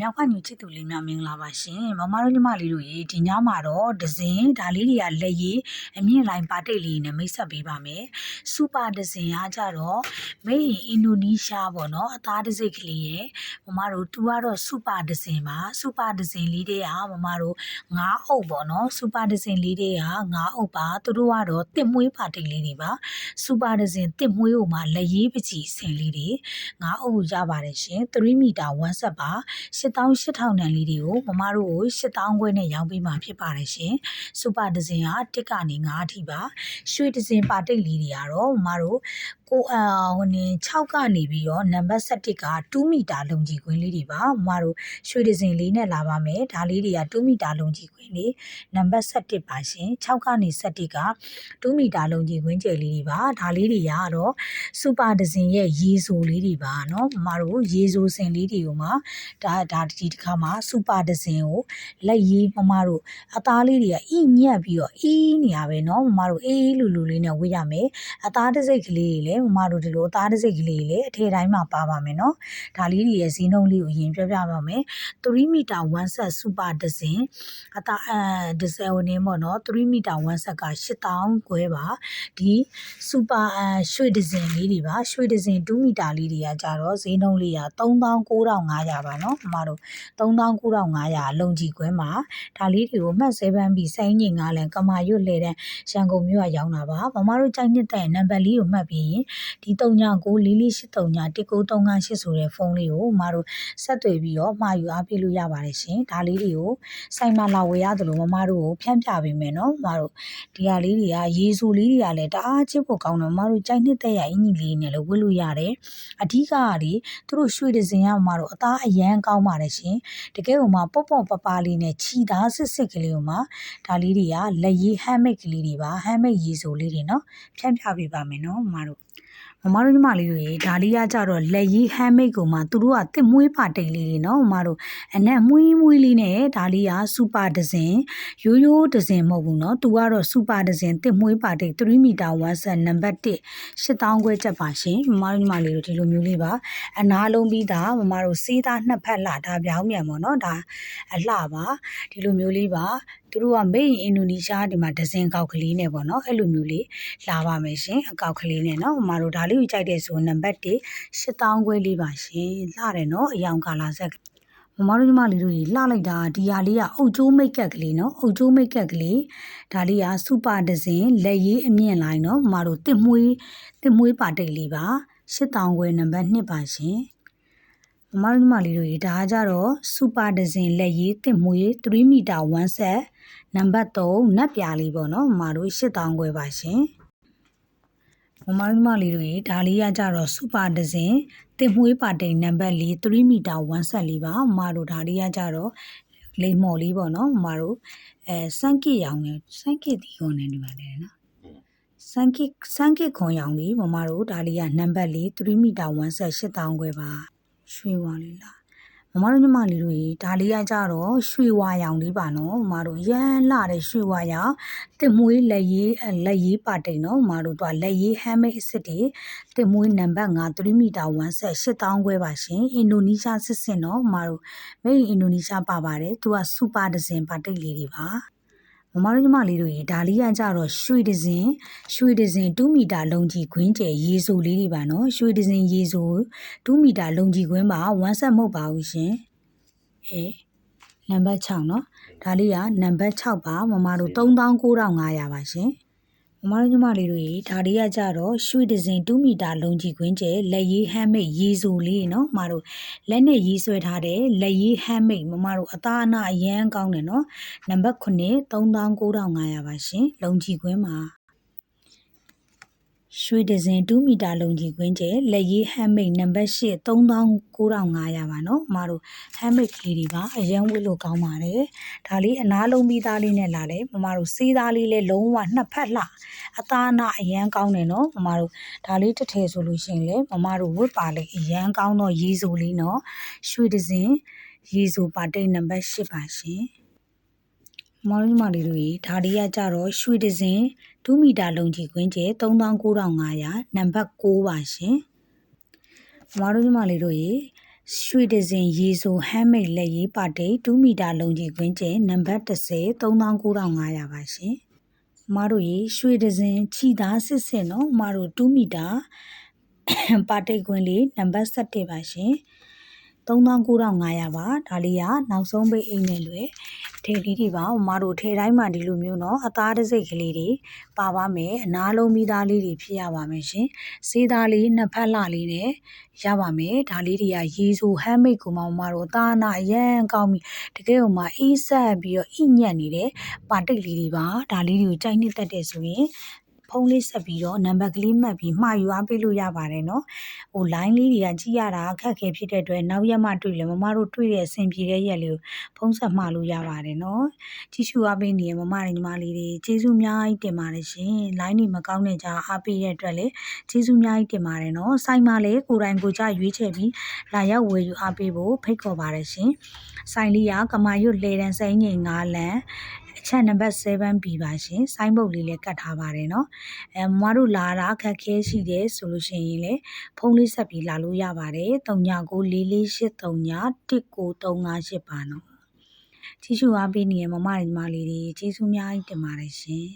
မြောက်ဖက်ညူချစ်သူလေးများမင်္ဂလာပါရှင်မမတို့ညီမလေးတို့ရေဒီညမှာတော့ဒဇင်ဒါလေးတွေကလက်ရည်အမြင့်လိုင်းပါတိတ်လေးနဲ့မိတ်ဆက်ပေးပါမယ်စူပါဒဇင်ကကြတော့မေးအင်ဒိုနီးရှားပေါ့နော်အသားတစိတ်ကလေးရဲ့မမတို့သူကတော့စူပါဒဇင်ပါစူပါဒဇင်လေးတွေကမမတို့ငါးအုပ်ပေါ့နော်စူပါဒဇင်လေးတွေကငါးအုပ်ပါသူတို့ကတော့တစ်မွေးပါတိတ်လေးတွေပါစူပါဒဇင်တစ်မွေးဟိုမှာလက်ရည်ပကြီးဆင်လေးတွေငါးအုပ်ရပါတယ်ရှင်3မီတာ1ဆက်ပါ8800တန်လေးတွေကိုမမတို့ကို8000ခွဲနဲ့ရောင်းပေးမှာဖြစ်ပါတယ်ရှင်စူပါဒဇင်ကတစ်ကနေ9အထိပါရွှေဒဇင်ပါတိတ်လေးတွေကတော့မမတို့ကိုအာဟိုနေ6ကနေပြီးတော့နံပါတ်7က2မီတာလုံကြီးခွင်းလေးတွေပါမမတို့ရွှေဒဇင်လေးနဲ့လာပါမယ်ဒါလေးတွေက2မီတာလုံကြီးခွင်းလေးနံပါတ်7ပါရှင်6ကနေ7က2မီတာလုံကြီးခွင်းကျယ်လေးတွေပါဒါလေးတွေကတော့စူပါဒဇင်ရဲ့ရေဆိုလေးတွေပါเนาะမမတို့ရေဆိုစင်လေးတွေကိုမှဒါဒါ ဒီတစ်ခါမှာစူပါဒဇင်ကိုလက်ရေးမမတို့အသားလေးတွေကအိညက်ပြီးတော့အီးနေရပဲเนาะမမတို့အေးလူလူလေးနဲ့ဝေးရမယ်အသားတစ်စိတ်ကလေးတွေလည်းမမတို့ဒီလိုအသားတစ်စိတ်ကလေးတွေလည်းအထည်တိုင်းမှာပါပါမယ်เนาะဒါလေးတွေရဲ့ဈေးနှုန်းလေးကိုအရင်ပြောပြပါမယ်3မီတာ1ဆက်စူပါဒဇင်အသားအဲဒီဇယ်ဝင်နေပေါ့เนาะ3မီတာ1ဆက်က8000ခွဲပါဒီစူပါအရွှေဒဇင်လေးတွေပါရွှေဒဇင်2မီတာလေးတွေကကြတော့ဈေးနှုန်းလေးက39,500ပါเนาะမမ မတို့39,500လုံကြီးခွဲမှာဒါလေးတွေကိုမှတ်ဆဲပန်းပြီးစိုင်းညင်ကလည်းကမာရွတ်လှဲတဲ့ရန်ကုန်မြို့ကရောင်းတာပါမမတို့ကြိုက်နှစ်တဲ့နံပါတ်လေးကိုမှတ်ပြီးရင်ဒီ399448391938ဆိုတဲ့ဖုန်းလေးကိုမမတို့ဆက်သွယ်ပြီးတော့မှာယူအားပေးလို့ရပါတယ်ရှင်ဒါလေးတွေကိုစိုင်းမလာဝယ်ရတယ်လို့မမတို့ကိုဖြန့်ပြပေးမယ်နော်မမတို့ဒီဟာလေးတွေကရေစူလေးတွေကလည်းတအားချစ်ဖို့ကောင်းတယ်မမတို့ကြိုက်နှစ်တဲ့ရအင်ကြီးလေးနဲ့လည်းဝယ်လို့ရတယ်အဓိကကဒီသူတို့ရွှေဒဇင်ကမမတို့အသားအရန်ကောင်းပါတယ်ရှင်။တကယ်ကိုမှပေါ့ပေါ့ပပလေးနဲ့ခြီသားစစ်စစ်ကလေးကိုမှဒါလေးတွေကလက်ရည် handmade ကလေးတွေပါ handmade ရေဆိုလေးတွေနော်ဖြန့်ပြပေးပါမယ်နော်မမတို့။ မမတို့ညီမလေးတွေဒါလေးကကြတော့လက်ရည်ဟမ်းမိတ်ကိုမှသူတို့ကတစ်မွေးပါတိတ်လေးတွေနော်မမတို့အနက်မွေးမွေးလေးနဲ့ဒါလေးကစူပါဒဇင်ရိုးရိုးဒဇင်မဟုတ်ဘူးနော်သူကတော့စူပါဒဇင်တစ်မွေးပါတိတ်3မီတာ1ဆက်နံပါတ်1 8000ခွဲချက်ပါရှင်မမတို့ညီမလေးတို့ဒီလိုမျိုးလေးပါအနာလုံးပြီးသားမမတို့စေးသားနှစ်ဖက်လှဒါပြောင်းမြန်ပေါ့နော်ဒါအလှပါဒီလိုမျိုးလေးပါသူတို့ကမေ့ရင်အင်ဒိုနီးရှားဒီမှာဒဇင်ကောက်ကလေးနဲ့ပေါ့နော်အဲ့လိုမျိုးလေးလာပါမယ်ရှင်အကောက်ကလေးနဲ့နော်မမတို့ဒါလေးကိုကြိုက်တဲ့ဆိုနံပါတ်1 8000ခွဲလေးပါရှင်လှတယ်နော်အယောင်ကာလာဆက်ကမမတို့ညီမလေးတို့ကြီးလှလိုက်တာဒီဟာလေးကအုတ်ကျိုးမိတ်ကက်ကလေးနော်အုတ်ကျိုးမိတ်ကက်ကလေးဒါလေးကစူပါဒဇင်လက်ရည်အမြင့်လိုက်နော်မမတို့တစ်မွေးတစ်မွေးပါတိတ်လေးပါ8000ခွဲနံပါတ်2ပါရှင် မမတို့ညီမလေးတို့ကြီးဒါကကြတော့စူပါဒဇင်လက်ရည်တစ်မွေး3မီတာ1ဆက်နံပါတ်3နက်ပြားလေးပေါ့နော်မမတို့8000ခွဲပါရှင်မမတို့မလေးတို့ရေဒါလေးရကြတော့စူပါဒဇင်တင်မွေးပါတိန်နံပါတ်4 3မီတာ1ဆက်လေးပါမမတို့ဒါလေးရကြတော့လိမ်မော်လေးပေါ့နော်မမတို့အဲစန်းကစ်ရောင်နေစန်းကစ်ဒီကုန်နေဒီမှာလေနော်စန်းကစ်စန်းကစ်ခွန်ရောင်လေးမမတို့ဒါလေးကနံပါတ်4 3မီတာ1ဆက်8000ခွဲပါ ရွှေဝါလေးလားမမတို့ညီမလေးတို့ရေဒါလေးကကြတော့ရွှေဝါရောင်လေးပါနော်မမတို့ရမ်းလှတဲ့ရွှေဝါရောင်တစ်မွေးလက်ရေးလက်ရေးပါတိန်နော်မမတို့ကလက်ရေးဟမ်းမိတ်အစ်စ်တွေတစ်မွေးနံပါတ်5 3မီတာ1ဆက်8000ခွဲပါရှင်အင်ဒိုနီးရှားစစ်စစ်နော်မမတို့မိတ်အင်ဒိုနီးရှားပါပါတယ်သူကစူပါဒဇင်ပါတိတ်လေးတွေပါ မမတို့ညီမလေးတို့ရေဒါလေးကကြတော့ရွှေဒဇင်ရွှေဒဇင်2မီတာလုံကြီးခွင်းကျယ်ရေဆိုလေးတွေပါနော်ရွှေဒဇင်ရေဆို2မီတာလုံကြီးခွင်းပါ1ဆက်မဟုတ်ပါဘူးရှင်အေးနံပါတ်6เนาะဒါလေးကနံပါတ်6ပါမမတို့39,500ပါရှင် မတို့ညီမလေးတို့ရေဒါလေးကကြတော့ရွှေဒဇင်2မီတာလုံးကြီးခွင်းကျဲလက်ရေးဟမ်းမိတ်ရေဆိုလေးနော်မတို့လက်နဲ့ရေးဆွဲထားတဲ့လက်ရေးဟမ်းမိတ်မမတို့အသားအနာအရန်ကောင်းတယ်နော်နံပါတ်9 3950ပါရှင်လုံးကြီးခွင်းမှာ ရွှေဒဇင်2မီတာလုံကြီးခွင်းကျဲလက်ရေးဟမ်းမိတ်နံပါတ်8 39,500ပါနော်။မတို့ဟမ်းမိတ်ကလေးတွေပါအရန်ဝတ်လို့ကောင်းပါတယ်။ဒါလေးအနားလုံးပြီးသားလေးနဲ့လာတယ်။မမတို့စေးသားလေးလည်းလုံးဝနှစ်ဖက်လှအသားအနာအရန်ကောင်းတယ်နော်။မမတို့ဒါလေးတစ်ထည်ဆိုလို့ရှိရင်လေမမတို့ဝတ်ပါလေအရန်ကောင်းတော့ရေဆိုလေးနော်။ရွှေဒဇင်ရေဆိုပါတိတ်နံပါတ်8ပါရှင်။ မောင်လေးမလေးတို့ရေဒါလေးကကြတော့ရွှေဒဇင်2မီတာလုံကြီးခွင်းကျဲ39,500နံပါတ်6ပါရှင်မောင်လေးမလေးတို့ရေရွှေဒဇင်ရေဆိုဟမ်းမိတ်လက်ရေးပါတိတ်2မီတာလုံးကြီးခွင်းကျဲနံပါတ်30 39,500ပါရှင်။မတို့ရေရွှေဒဇင်ခြိသားစစ်စစ်နော်မတို့2မီတာပါတိတ်ခွင်းလေးနံပါတ်17ပါရှင်။ 39,500ပါဒါလေးကနောက်ဆုံးပိတ်အိမ်နဲ့လွယ်ထည်လေးတွေပါမမတို့ထည်တိုင်းမှာဒီလိုမျိုးနော်အသားတစ်စိတ်ကလေးတွေပါပါမယ်အနာလုံးမိသားလေးတွေဖြစ်ရပါမယ်ရှင်စေးသားလေးနှစ်ဖက်လှလေးနဲ့ရပါမယ်ဒါလေးတွေကရေဆိုဟမ်းမိတ်ကိုမှမမတို့အသားနာအရန်ကောင်းပြီတကယ်ကိုမှအေးဆက်ပြီးတော့အိညက်နေတဲ့ပါတိတ်လေးတွေပါဒါလေးတွေကိုကြိုက်နှစ်သက်တဲ့ဆိုရင် ဖုန်းလေးဆက်ပြီးတော့နံပါတ်ကလေးမှတ်ပြီးမှာယူအားပေးလို့ရပါတယ်နော်ဟို line လေးတွေကကြည့်ရတာအခက်အခဲဖြစ်တဲ့အတွက်နောက်ရက်မှတွေ့လဲမမတို့တွေ့တဲ့အဆင်ပြေတဲ့ရက်လေးကိုဖုန်းဆက်မှာလို့ရပါတယ်နော်ကြည့်ရှုအားပေးနေရမမတွေညီမလေးတွေကျေးဇူးအများကြီးတင်ပါတယ်ရှင် line တွေမကောင်းတဲ့ကြားအားပေးတဲ့အတွက်လည်းကျေးဇူးအများကြီးတင်ပါတယ်နော်ဆိုင်မှာလည်းကိုယ်တိုင်ကိုယ်ကြရွေးချယ်ပြီးလာရောက်ဝယ်ယူအားပေးဖို့ဖိတ်ခေါ်ပါတယ်ရှင်ဆိုင်လေးကကမာရွတ်လေတန်းစိန်ငင်၅လမ်း ချက်နံပါတ်7 B ပါရှင်ဆိုင်းဘုတ်လေးလည်းကတ်ထားပါတယ်နော်အဲမမတို့လာတာခက်ခဲရှိတယ်ဆိုလို့ရှိရင်လေဖုန်းလေးဆက်ပြီးလာလို့ရပါတယ်399448391938ပါနော်ကြီးစုအားပေးနေတဲ့မမတွေညီမလေးတွေကျေးဇူးအများကြီးတင်ပါတယ်ရှင်